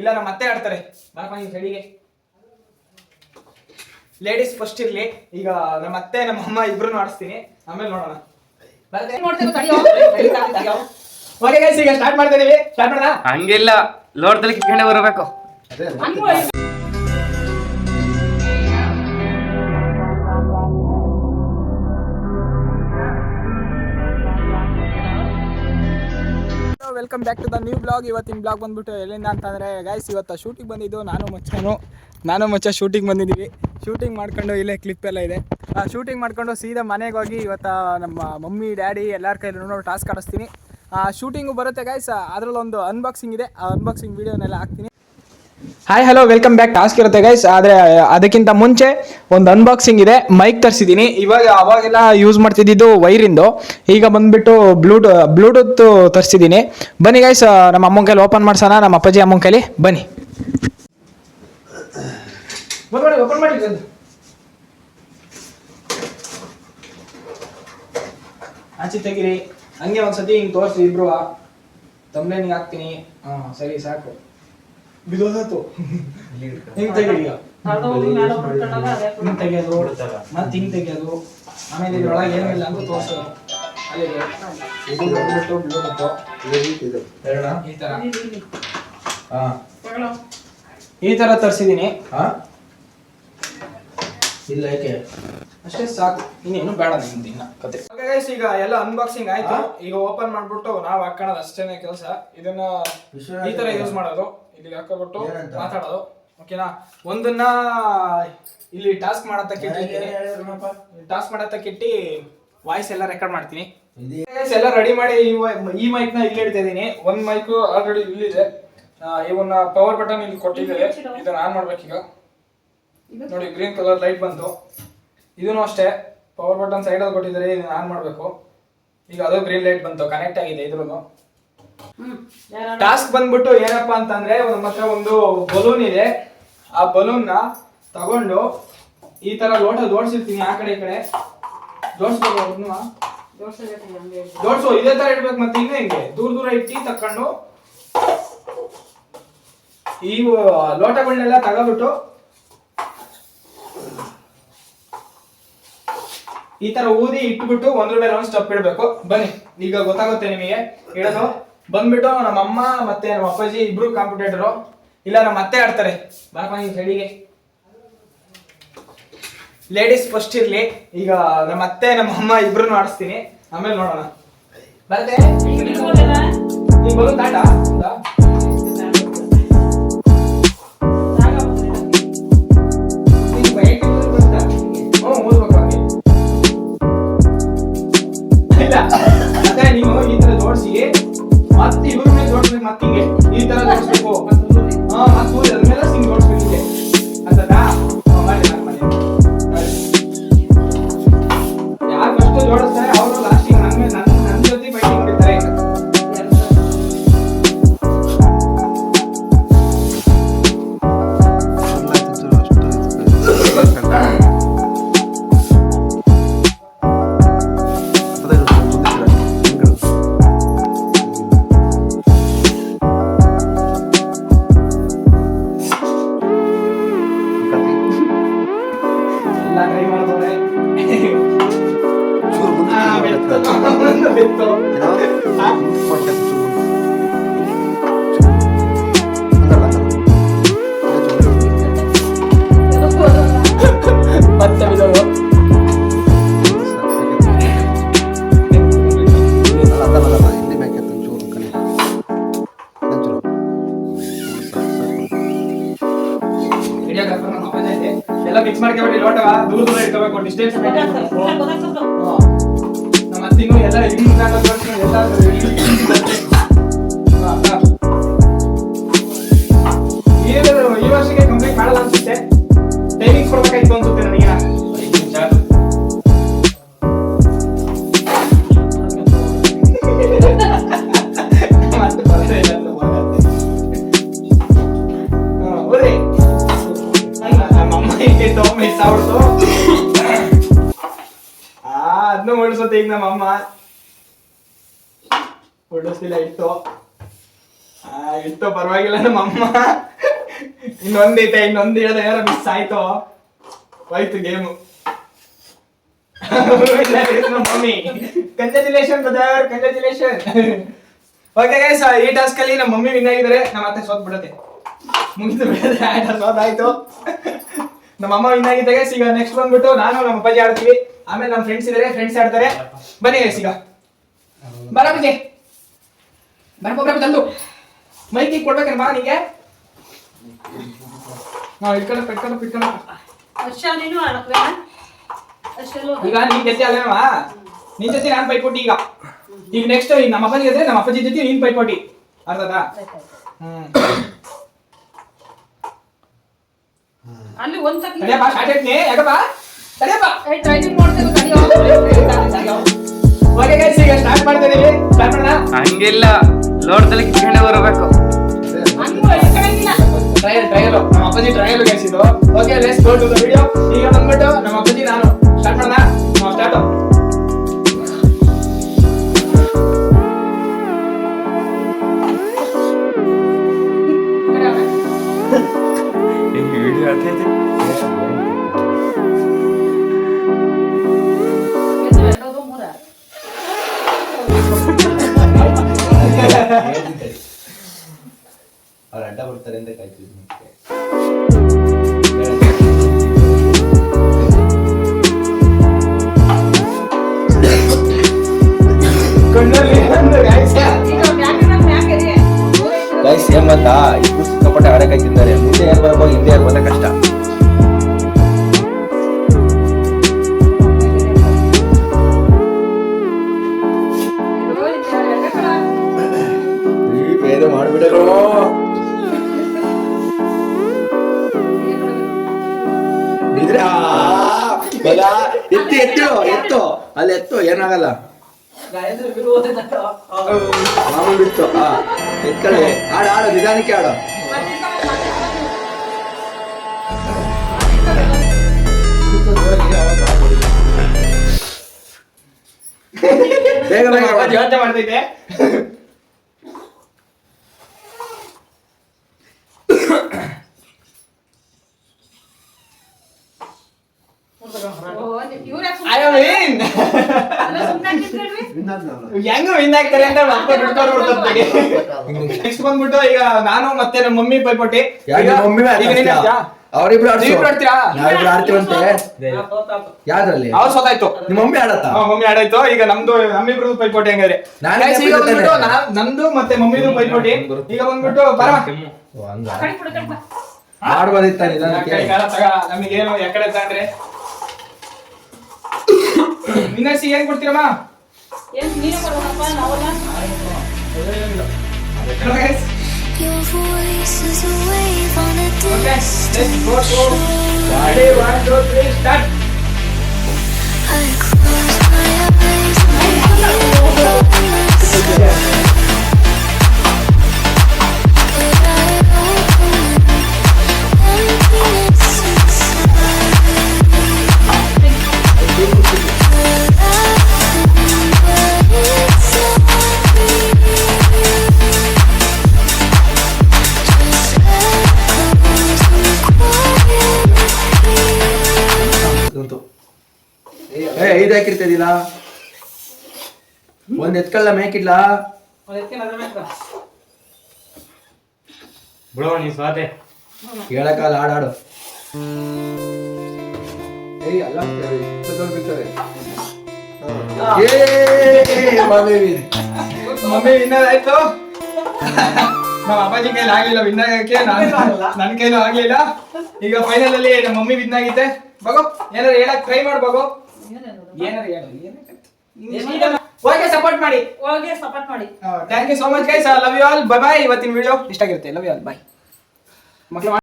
ಇಲ್ಲ ನಮ್ಮ ಅತ್ತೆ ಆಡ್ತಾರೆ. ಬಾರಪ್ಪ ನೀವು ಸೈಡಿಗೆ ಲೇಡೀಸ್ ಫಸ್ಟ್ ಇರ್ಲಿ. ಈಗ ನಮ್ಮ ಅತ್ತೆ ನಮ್ಮ ಅಮ್ಮ ಇಬ್ರು ಆಡಿಸ್ತೀನಿ. ಆಮೇಲೆ ನೋಡೋಣ. ಓಕೆ ಗೈಸ್ ಈಗ ಸ್ಟಾರ್ಟ್ ಮಾಡ್ತಾ ಇದೀವಿ. ಸ್ಟಾರ್ಟ್ ಮಾಡೋಣ ಹಂಗಿಲ್ಲ. ಲೋಟದಲ್ಲಿ ಕಿತ್ಕೊಂಡೆ ಬರಬೇಕು. Welcome back to the new blog ಇವತ್ತಿನ ಬ್ಲಾಗ್ ಬಂದ್ಬಿಟ್ಟು ಎಲ್ಲಿಂದ ಅಂತಂದರೆ ಗೈಸ್ ಇವತ್ತು ಶೂಟಿಂಗ್ ಬಂದಿದ್ದು ನಾನು ಮಚ್ಚನು. ನಾನು ಮಚ್ಚ ಶೂಟಿಂಗ್ ಬಂದಿದ್ದೀವಿ. ಶೂಟಿಂಗ್ ಮಾಡ್ಕೊಂಡು ಇಲ್ಲೇ ಕ್ಲಿಪ್ ಎಲ್ಲ ಇದೆ. ಶೂಟಿಂಗ್ ಮಾಡ್ಕೊಂಡು ಸೀದಾ ಮನೆಗೆ ಹೋಗಿ ಇವತ್ತು ನಮ್ಮ ಮಮ್ಮಿ ಡ್ಯಾಡಿ ಎಲ್ಲರ ಕೈಲೂ ಟಾಸ್ಕ್ ಆ ಶೂಟಿಂಗು ಬರುತ್ತೆ ಗೈಸ್ ಅದರಲ್ಲೊಂದು ಅನ್ಬಾಕ್ಸಿಂಗ್ ಇದೆ. ಆ ಅನ್ಬಾಕ್ಸಿಂಗ್ ವೀಡಿಯೋನೆಲ್ಲ ಹಾಕ್ತೀನಿ. Hi hello welcome back task ಇರುತ್ತೆ ಗೈಸ್ ಆದರೆ, ಅದಕ್ಕಿಂತ ಮುಂಚೆ ಒಂದು ಅನ್ಬಾಕ್ಸಿಂಗ್ ಇದೆ. ಮೈಕ್ ತರಿಸಿದ್ದೀನಿ ಇವಾಗ ಅವಾಗೆಲ್ಲ ಯೂಸ್ ಮಾಡ್ತಿದ್ದಿದ್ದು ವೈರಿಂದು ಈಗ ಬಂದ್ಬಿಟ್ಟು ಬ್ಲೂಟೂ ಬ್ಲೂಟೂತ್ ತರಿಸಿದ್ದೀನಿ ಬನ್ನಿ ಗೈಸ್ ನಮ್ಮ ಅಮ್ಮನ ಕೈಲಿ ಓಪನ್ ಮಾಡ್ಸೋಣ. ನಮ್ಮ ಅಪ್ಪಾಜಿ ಅಮ್ಮನ ಕೈಲಿ ಬನ್ನಿ. ತೆಗಿರಿ. ಹಂಗೆ ಒಂದ್ಸತಿ ಹಿಂಗೆ ತೋರಿಸಿ ಇಬ್ರು. ತಮ್ಲೇನಿಗೆ ಹಾಕ್ತೀನಿ. ಹಾಂ, ಸರಿ, ಸಾಕು. ಬಿದೋದತ್ತು ಹಿಂಗ್ ತೆಗೀರಿ ಈಗ ಹಿಂಗ್ ತೆಗಿಯೋದು ಮತ್ತೆ ಹಿಂಗ್ ತೆಗೆಯೋದು. ಆಮೇಲೆ ಇದ್ರೊಳಗೆ ಏನಿಲ್ಲ ಅಂತ ತೋರ್ಸೋದು ಅಲ್ಲಿಗೆ. ಇದು ಈ ತರ. ಹಾ. ಈ ತರ ತರ್ಸಿದೀನಿ. ಇಲ್ಲ ಯಾಕೆ? ಅಷ್ಟೇ ಸಾಕು. ಇನ್ನೇನು ಬೇಡ ನಿಮ್ದು ಇನ್ನ ಕತೆ. ಗೈಸ್ ಈಗ ಎಲ್ಲ ಅನ್ಬಾಕ್ಸಿಂಗ್ ಆಯ್ತು. ಈಗ ಓಪನ್ ಮಾಡ್ಬಿಟ್ಟು ನಾವ್ ಹಾಕೋಣದು ಅಷ್ಟೇನೆ ಕೆಲಸ. ಇದನ್ನ ಈ ತರ ಯೂಸ್ ಮಾಡೋದು. ಇಲ್ಲಿ ಹಾಕೋಬಿಟ್ಟು ಏನಂತ? ಮಾತಾಡೋದು. ಓಕೆನಾ? ಒಂದನ್ನ ಇಲ್ಲಿ ಟಾಸ್ಕ್ ಮಾಡತ್ತ ಇಟ್ಟಿರ್ತೀನಿ ಟಾಸ್ಕ್ ಮಾಡತ್ತ ಇಟ್ಟಿ ವಾಯ್ಸ್ ಎಲ್ಲ ರೆಕಾರ್ಡ್ ಮಾಡ್ತೀನಿ. ಇದೆ Guys, ಎಲ್ಲ ರೆಡಿ ಮಾಡಿ ಈ wi- ಈ ಮೈಕ್ನ ಇಲ್ಲಿ ಇಡ್ತಾ ಇದೀನಿ ಒಂದ್ ಮೈಕ್ ಆಲ್ರೆಡಿ ಇಲ್ಲಿದೆ ಆ, ಇವನ್ನ ಪವರ್ ಬಟನ್ ಇಲ್ಲಿ ಕೊಟ್ಟಿದ್ದಾರೆ ಇದನ್ನ ಆನ್ ಮಾಡ್ಬೇಕೀಗ. ನೋಡಿ ಗ್ರೀನ್ ಕಲರ್ ಲೈಟ್ ಬಂತು. ಇದನ್ನು ಅಷ್ಟೇ. ಪವರ್ ಬಟನ್ ಸೈಡ್ ಅಲ್ಲಿ ಕೊಟ್ಟಿದ್ದಾರೆ ಇದನ್ನ ಆನ್ ಮಾಡ್ಬೇಕು. ಈಗ ಅದು ಗ್ರೀನ್ ಲೈಟ್ ಬಂತು. ಕನೆಕ್ಟ್ ಆಗಿದೆ ಇದ್ರೂ ಟಾಸ್ಕ್ ಬಂದ್ಬಿಟ್ಟು ಏನಪ್ಪಾ ಅಂತಂದ್ರೆ ನಮ್ಮ ಹತ್ರ ಒಂದು ಬಲೂನ್ ಇದೆ. ಆ ಬಲೂನ್ನ ತಗೊಂಡು ಈ ತರ ಲೋಟ ಜೋಡಿಸಿರ್ತೀನಿ ಆ ಕಡೆ ಈ ಕಡೆ. ಜೋಡಿಸ್ಬೇಕು ಅದನ್ನ ಜೋಡ್ಸು ಇದೇ ತರ ಇಡ್ಬೇಕು ಮತ್ತೆ ಇನ್ನೇ ಹಿಂಗೆ? ದೂರ ದೂರ ಇಟ್ಟು ತಕೊಂಡು ಈ ಲೋಟಗಳನ್ನೆಲ್ಲ ತಗೋಬಿಟ್ಟು ಈ ತರ ಊದಿ ಇಟ್ಬಿಟ್ಟು ಒಂದ್ರ ಮೇಲೆ ಒಂದು ಸ್ಟಪ್ ಇಡ್ಬೇಕು. ಬನ್ನಿ ಈಗ ಗೊತ್ತಾಗುತ್ತೆ ನಿಮಗೆ. ಹೇಳೋದು. ಬಂದ್ಬಿಟ್ಟು ನಮ್ಮ ಅಮ್ಮ ಮತ್ತೆ ನಮ್ಮ ಅಪ್ಪಾಜಿ ಇಬ್ರು ಕಾಂಪಿಟೇಟರು ಇಲ್ಲ ನಮ್ಮ ಅತ್ತೆ ಆಡ್ತಾರೆ. ಬಾರಪ್ಪ ನೀವು ಸೈಡಿಗೆ ಲೇಡೀಸ್ ಫಸ್ಟ್ ಇರ್ಲಿ. ಈಗ ನಮ್ಮ ಅತ್ತೆ ನಮ್ಮ ಅಮ್ಮ ಇಬ್ರು ಆಡಿಸ್ತೀನಿ. ಆಮೇಲೆ ನೋಡೋಣ. ಬರುತ್ತೆ? ಎಲ್ಲ ಫಿಕ್ಸ್ ಮಾಡ್ಕೊಬೇಡಿ ಲೋಟ ದೂರ ದೂರ ಇಟ್ಕೋಬೇಕು ಡಿಸ್ಟೆನ್ಸ್ ಮೇಂಟೈನ್ ಮಾಡಬೇಕು ಹಾ. ನಮ್ಮ ಅತ್ತಿನೂ ಎಲ್ಲ ಹಿಂಗ್ ನಾಲ್ಕು ವರ್ಷ ಎಲ್ಲ ತಗೊಂಡ್ ಮಿಸ್ ಆಗ್ಬಿಡ್ತು ಆ ಅದನ್ನ ಓಡಿಸುತ್ತೆ ಈಗ ನಮ್ಮ ಅಮ್ಮ. ಹೊಡಿಸ್ತಿಲ್ಲ ಇಟ್ಟು. ಇಷ್ಟು ಪರವಾಗಿಲ್ಲ ನಮ್ಮ ಅಮ್ಮ. ಇನ್ನೊಂದೈತೆ ಇನ್ನೊಂದು ಹೇಳಿದ್ರೆ ಯಾರೋ ಮಿಸ್ ಆಯ್ತು. ಹೋಯ್ತು game mummy. Congratulation brother congratulation okay guys ಈ ಟಾಸ್ಕ್ ಅಲ್ಲಿ ನಮ್ಮ ಮಮ್ಮಿ ವಿನ್ ಆಗಿದ್ದಾರೆ. ನಮ್ಮ ಅತ್ತೆ ಸೋತ್ ಬಿಡುತ್ತೆ ಮುಂದೆ ಸೋತಾಯ್ತು ನಮ್ಮ ಅಮ್ಮ ವಿನ್ ಆಗಿದ್ದಾಗ. ಈಗ ನೆಕ್ಸ್ಟ್ ಬಂದ್ಬಿಟ್ಟು ನಾನು ನಮ್ಮ ಅಪ್ಪಾಜಿ ಆಡ್ತೀವಿ. ಆಮೇಲೆ ನಮ್ಮ ಫ್ರೆಂಡ್ಸ್ ಇದಾರೆ ಫ್ರೆಂಡ್ಸ್ ಆಡ್ತಾರೆ. ಬನ್ನಿ ಈಗ ಬರ ಬಜ್ಜಿ ಬರ್ಕೊಬ್ರ ತಂದು. ಮೈಕಿಗೆ ಕೊಡ್ಬೇಕೇನು ಬಾ ನಿಂಗೆ. ನಾವು ಇಟ್ಕೊಂಡು ಇಟ್ಕೊಂಡು ಪಿಟ್ಕೊಂಡು ವರ್ಷ ನೀನು ಈಗ ನೀನ್ ಜೊತೆ ಅಲ್ಲೇನವಾ ನಿನ್ ಜೊತೆ ನಾನು ಪೈಪೋಟಿ ಈಗ. ಈಗ ನೆಕ್ಸ್ಟ್ ಈಗ ನಮ್ಮ ಅಪ್ಪನಿಗೆ ಇದ್ದರೆ ನಮ್ಮ ಅಪ್ಪಜಿ ಜೊತೆ ನೀನ್ ಪೈಪೋಟಿ ಅರ್ಥದಾ ಹ್ಮ್. ಅಲ್ಲಿ ಒಂದ್ ಸತಿ ತಡಿಯಪ್ಪ ಸ್ಟಾರ್ಟ್ ಐತ್ನಿ ಯಾಕಪ್ಪ? ತಡಿಯಪ್ಪ. ಟ್ರೈನಿಂಗ್ ಮಾಡ್ತೇವೆ ತಡಿಯೋ ಓಕೆ ಗೈಸ್ ಈಗ ಸ್ಟಾರ್ಟ್ ಮಾಡ್ತಾ ಇದೀವಿ. ಸ್ಟಾರ್ಟ್ ಮಾಡೋಣ? ಹಂಗಿಲ್ಲ. ಲೋಟದಲ್ಲಿ ಕಿತ್ಕೊಂಡೆ ಬರಬೇಕು. ಟ್ರಯಲ್ ಟ್ರಯಲ್ ನಮ್ಮ ಅಪ್ಪಾಜಿ ಟ್ರಯಲ್ ಗೈಸ್ ಇದು. Okay let's go to the video ಈಗ ಬಂದ್ಬಿಟ್ಟು ನಮ್ಮ ಅಪ್ಪಾಜಿ ನಾನು. ಸ್ಟಾರ್ಟ್ ಮಾಡೋಣ? ನಾವು ಸ್ಟಾರ್ಟ್ ಕಡೆ ಅವ್ರೆ. ಅಡ್ಡ ಬರ್ತಾರೆ ಅಂತ ಕಾಯ್ತಿದ್ವಿ ಗೈಸ್. ಏನ್ ಮುಂದೆ ಬರ್ಬೋದು ಹಿಂದೆ ಹಾ ಆಡು ಆಡು ನಿಧಾನಕ್ಕೆ ಆಡ. ಬೇಗ ಬೇಗ ಯೋಚನೆ ಮಾಡ್ತೈತೆ ಓ, ಇವ್ರು ಯಾಕ್ ಐ ಸುಮ್ನೆ ವಿನ್ ಅಲ್ಲ, ಸುಮ್ನೆ ಕಿತ್ಕೊಳ್ರಿ. ಹೆಂಗ ವಿನ್ ಆಗ್ತಾರೆ ಅಂತ ಅಪ್ಪ ಬಿಡ್ತಾರೆ ನೆಕ್ಸ್ಟ್ ಬಂದ್ಬಿಟ್ಟು ಈಗ ನಾನು ಮತ್ತೆ ನಮ್ಮ ಮಮ್ಮಿ ಪೈಪೋಟಿ ಈಗ- ಮಮ್ಮಿ ಈಗ ನೀನ್ ಆಡ್ತೀಯಾ? ಅವರಿಬ್ರು ನೀವಿಬ್ರು ಆಡ್ತೀರಾ? ನಾವಿಬ್ರು ಆಡ್ತೀವಂತೆ. ಯಾವ್ದ್ರಲ್ಲಿ? ಅವ್ರು ಸೋತಾಯ್ತು ನಿಮ್ಮ ಮಮ್ಮಿ ಆಡತ್ತಾ? ಆ, ಮಮ್ಮಿ ಆಡಾಯ್ತು. ಈಗ ನಮ್ದು ನಮ್ಮಿಬ್ರದ್ದು ಪೈಪೋಟಿ ಹಂಗಾದ್ರೆ. ನಾನು Guys, ಈಗ ಗೆದ್ಬಿಟ್ಟೆ ಬಂದ್ಬಿಟ್ಟು ತಾನೆ. ನಾ- ನಮ್ದು ಮತ್ತೆ ಮಮ್ಮಿದು ಪೈಪೋಟಿ ಈಗ ಬಂದ್ಬಿಟ್ಟು ಬರ ಓ, ಹಂಗ. ಆ ಕಡೆ ಕೊಡು, ಈ ಕಡೆ ಬಾ. ಆಡ್ಬೋದಿತ್ತ ನಿಧಾನಕ್ಕೆ ನಮಗೇನು ಎಕಡೆ ಅಂದ್ರೆ ವಿನ್ನರ್ಸಿ ಏನ್ ಕೊಡ್ತೀರಮ್ಮ? Yes, mira por la pan, hola. Okay, let's go. Ready, one, two, three, start. ಐದು ಹಾಕಿರ್ತದಿಲ್ಲ? ಒಂದ್ ಎತ್ಕೊಳ್ಳ ಮೇಕಿಲ್ಲ ಬಿಡೋ ನೀ ಸ್ವಾತೆ. ಆಡು ಏ, ಮಮ್ಮಿ win. ಮಮ್ಮಿ ವಿನ್ನರ್ ಆಯ್ತು. ನಮ್ಮ ಅಪ್ಪಾಜಿ ಕೈಲಿ ಆಗ್ಲಿಲ್ಲ ವಿನ್ ಆಗಕ್ಕೆ ನಾನು ನನ್ನ ಕೈಲೂ ಆಗ್ಲಿಲ್ಲ. ಈಗ ಫೈನಲ್ ಅಲ್ಲಿ ನಮ್ಮ ಮಮ್ಮಿ ವಿನ್ ಆಗಿತ್ತೆ ಬಗೋ ಏನಾದ್ರು ಹೇಳಕ್ ಟ್ರೈ ಮಾಡು ಬಗೋ. ಏನಾರು ಹೇಳು ಓಕೆ ಸಪೋರ್ಟ್ ಮಾಡಿ. ಹೋಗಿ ಸಪೋರ್ಟ್ ಮಾಡಿ. Thank you so much guys love you all bye bye ಇವತ್ತಿನ ವಿಡಿಯೋ ಇಷ್ಟ ಆಗಿರುತ್ತೆ. ಲವ್ ಯು ಆಲ್ ಬೈ ಮಕ್ಳು